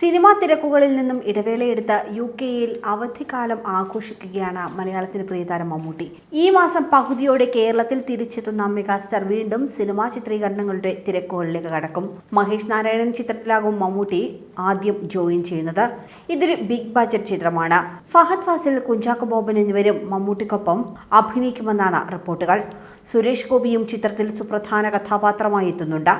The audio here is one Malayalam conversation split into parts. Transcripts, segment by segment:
സിനിമാ തിരക്കുകളിൽ നിന്നും ഇടവേളയെടുത്ത യു കെയിൽ അവധിക്കാലം ആഘോഷിക്കുകയാണ് മലയാളത്തിന് പ്രിയതാരം മമ്മൂട്ടി. ഈ മാസം പകുതിയോടെ കേരളത്തിൽ തിരിച്ചെത്തുന്ന മെഗാസ്റ്റാർ വീണ്ടും സിനിമാ ചിത്രീകരണങ്ങളുടെ തിരക്കുകളിലേക്ക് കടക്കും. മഹേഷ് നാരായണൻ ചിത്രത്തിലാകും മമ്മൂട്ടി ആദ്യം ജോയിൻ ചെയ്യുന്നത്. ഇതൊരു ബിഗ് ബജറ്റ് ചിത്രമാണ്. ഫഹദ് ഫാസിൽ കുഞ്ചാക്കോ ബോബൻ എന്നിവരും മമ്മൂട്ടിക്കൊപ്പം അഭിനയിക്കുമെന്നാണ് റിപ്പോർട്ടുകൾ. സുരേഷ് ഗോപിയും ചിത്രത്തിൽ സുപ്രധാന കഥാപാത്രമായി എത്തുന്നുണ്ട്.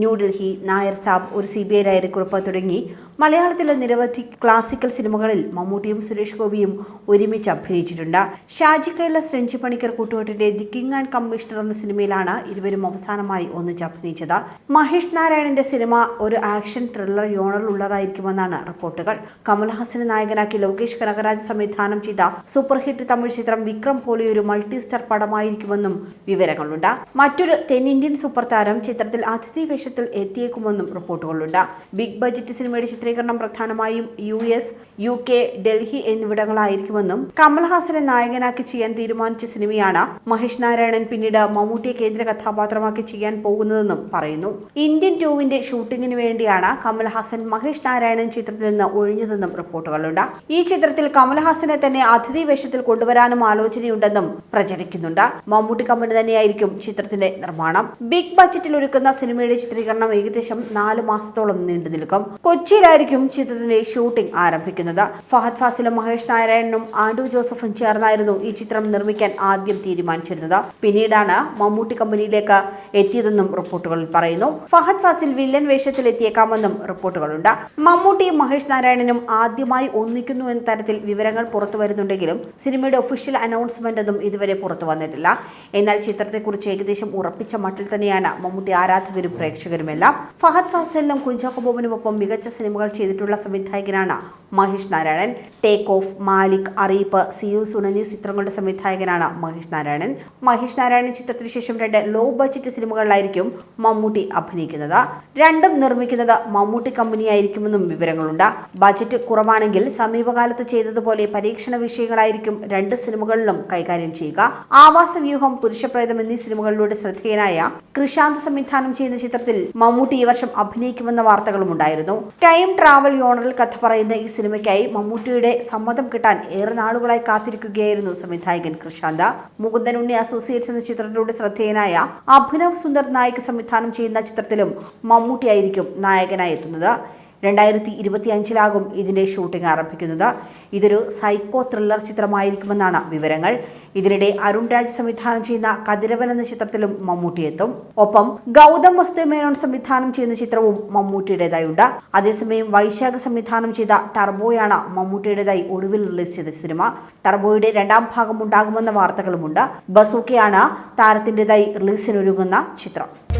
ന്യൂഡൽഹി നായർ സാബ് ഒരു സി ബി ഐ ഡയറിക്കുറിപ്പ് തുടങ്ങി മലയാളത്തിലെ നിരവധി ക്ലാസിക്കൽ സിനിമകളിൽ മമ്മൂട്ടിയും സുരേഷ് ഗോപിയും ഒരുമിച്ച് അഭിനയിച്ചിട്ടുണ്ട്. ഷാജി കൈലാസ് രഞ്ജി പണിക്കർ കൂട്ടുകെട്ടിന്റെ ദി കിങ് ആൻഡ് കമ്മീഷണർ എന്ന സിനിമയിലാണ് ഇരുവരും അവസാനമായി ഒന്നിച്ച് അഭിനയിച്ചത്. മഹേഷ് നാരായണന്റെ സിനിമ ഒരു ആക്ഷൻ ത്രില്ലർ യോണറിൽ ഉള്ളതായിരിക്കുമെന്നാണ് റിപ്പോർട്ടുകൾ. കമൽഹാസനെ നായകനാക്കി ലോകേഷ് കനകരാജ് സംവിധാനം ചെയ്ത സൂപ്പർ ഹിറ്റ് തമിഴ് ചിത്രം വിക്രം പോലെ ഒരു മൾട്ടി സ്റ്റാർ പടമായിരിക്കുമെന്നും വിവരങ്ങളുണ്ട്. മറ്റൊരു തെന്നിന്ത്യൻ സൂപ്പർ താരം ചിത്രത്തിൽ അതിഥി വേഷത്തിൽ എത്തിയേക്കുമെന്നും റിപ്പോർട്ടുകളുണ്ട്. ബിഗ് ബജറ്റ് സിനിമയുടെ ചിത്രീകരണം പ്രധാനമായും U S U K Delhi എന്നിവിടങ്ങളായിരിക്കുമെന്നും കമൽഹാസനെ നായകനാക്കി ചെയ്യാൻ തീരുമാനിച്ച സിനിമയാണ് മഹേഷ് നാരായണൻ പിന്നീട് മമ്മൂട്ടിയെ കേന്ദ്ര കഥാപാത്രമാക്കി ചെയ്യാൻ പോകുന്നതെന്നും പറയുന്നു. ഇന്ത്യൻ ടൂവിന്റെ ഷൂട്ടിങ്ങിന് വേണ്ടിയാണ് കമൽഹാസൻ മഹേഷ് നാരായണൻ ചിത്രത്തിൽ നിന്ന് ഒഴിഞ്ഞതെന്നും റിപ്പോർട്ടുകളുണ്ട്. ഈ ചിത്രത്തിൽ കമൽഹാസനെ തന്നെ അതിഥി വേഷത്തിൽ കൊണ്ടുവരാനും ആലോചനയുണ്ടെന്നും പ്രചരിക്കുന്നുണ്ട്. മമ്മൂട്ടി കമ്പനി തന്നെയായിരിക്കും ചിത്രത്തിന്റെ നിർമ്മാണം. ബിഗ് ബജറ്റിൽ ഒരുക്കുന്ന സിനിമയുടെ ചിത്രീകരണം ഏകദേശം നാല് മാസത്തോളം നീണ്ടു നിൽക്കും കൊച്ചിയിലായിരിക്കും ചിത്രത്തിന്റെ ഷൂട്ടിംഗ് ആരംഭിക്കുന്നത്. ഫഹദ് ഫാസിലും മഹേഷ് നാരായണനും ആൻഡു ജോസഫും ചേർന്നായിരുന്നു ഈ ചിത്രം നിർമ്മിക്കാൻ ആദ്യം തീരുമാനിച്ചിരുന്നത്. പിന്നീടാണ് മമ്മൂട്ടി കമ്പനിയിലേക്ക് എത്തിയതെന്നും റിപ്പോർട്ടുകളിൽ പറയുന്നു. ഫഹദ് ഫാസിൽ വില്ലൻ വേഷത്തിൽ എത്തിയേക്കാമെന്നും റിപ്പോർട്ടുകളുണ്ട്. മമ്മൂട്ടിയും മഹേഷ് നാരായണനും ആദ്യമായി ഒന്നിക്കുന്നു എന്ന തരത്തിൽ വിവരങ്ങൾ പുറത്തു വരുന്നുണ്ടെങ്കിലും സിനിമയുടെ ഒഫീഷ്യൽ അനൗൺസ്മെന്റ് ഒന്നും ഇതുവരെ പുറത്തു വന്നിട്ടില്ല. എന്നാൽ ചിത്രത്തെക്കുറിച്ച് ഏകദേശം ഉറപ്പിച്ച മട്ടിൽ തന്നെയാണ് മമ്മൂട്ടി ആരാധകരും പ്രേക്ഷകരുമെല്ലാം. ഫഹദ് ഫാസലിനും കുഞ്ചാക്കോ ബോബനുമൊപ്പം മികച്ച സിനിമകൾ ചെയ്തിട്ടുള്ള സംവിധായകനാണ് മഹേഷ് നാരായണൻ. ടേക്ക് ഓഫ് മാലിക് അറിയിപ്പ് സിയൂസ് എന്നീ ചിത്രങ്ങളുടെ സംവിധായകനാണ് മഹേഷ് നാരായണൻ. മഹേഷ് നാരായണൻ ചിത്രത്തിന് ശേഷം രണ്ട് ലോ ബഡ്ജറ്റ് സിനിമകളിലായിരിക്കും മമ്മൂട്ടി അഭിനയിക്കുന്നത്. രണ്ടും നിർമ്മിക്കുന്നത് മമ്മൂട്ടി കമ്പനിയായിരിക്കുമെന്നും വിവരങ്ങളുണ്ട്. ബജറ്റ് കുറവാണെങ്കിൽ സമീപകാലത്ത് ചെയ്തതുപോലെ പരീക്ഷണ വിഷയങ്ങളായിരിക്കും രണ്ട് സിനിമകളിലും കൈകാര്യം ചെയ്യുക. ആവാസ വ്യൂഹം പുരുഷപ്രേതം എന്നീ സിനിമകളിലൂടെ ശ്രദ്ധേയനായ കൃഷാന്ത് സംവിധാനം ചെയ്യുന്ന ചിത്രത്തിൽ മമ്മൂട്ടി ഈ വർഷം അഭിനയിക്കുമെന്ന വാർത്തകളും ഉണ്ടായിരുന്നു. ട്രാവൽ യോണറിൽ കഥ പറയുന്ന ഈ സിനിമയ്ക്കായി മമ്മൂട്ടിയുടെ സമ്മതം കിട്ടാൻ ഏറെ നാളുകളായി കാത്തിരിക്കുകയായിരുന്നു സംവിധായകൻ കൃഷാന്ത. മുകുന്ദൻ ഉണ്ണി അസോസിയേറ്റ്സ് എന്ന ചിത്രത്തിലൂടെ ശ്രദ്ധേയനായ അഭിനവ് സുന്ദർ നായിക് സംവിധാനം ചെയ്യുന്ന ചിത്രത്തിലും മമ്മൂട്ടിയായിരിക്കും നായകനായി എത്തുന്നത് രണ്ടായിരത്തി ഇരുപത്തി അഞ്ചിലാകും ഇതിന്റെ ഷൂട്ടിംഗ് ആരംഭിക്കുന്നത്. ഇതൊരു സൈക്കോ ത്രില്ലർ ചിത്രമായിരിക്കുമെന്നാണ് വിവരങ്ങൾ. ഇതിനിടെ അരുൺ രാജ് സംവിധാനം ചെയ്യുന്ന കതിരവൻ എന്ന ചിത്രത്തിലും മമ്മൂട്ടി എത്തും. ഒപ്പം ഗൗതം വസ്തു മേനോൻ സംവിധാനം ചെയ്യുന്ന ചിത്രവും മമ്മൂട്ടിയുടേതായുണ്ട്. അതേസമയം വൈശാഖ സംവിധാനം ചെയ്ത ടർബോയാണ് മമ്മൂട്ടിയുടേതായി ഒടുവിൽ റിലീസ് ചെയ്ത സിനിമ. ടർബോയുടെ രണ്ടാം ഭാഗം ഉണ്ടാകുമെന്ന വാർത്തകളുമുണ്ട്. ബസൂക്കയാണ് താരത്തിന്റെതായി റിലീസിനൊരുങ്ങുന്ന ചിത്രം.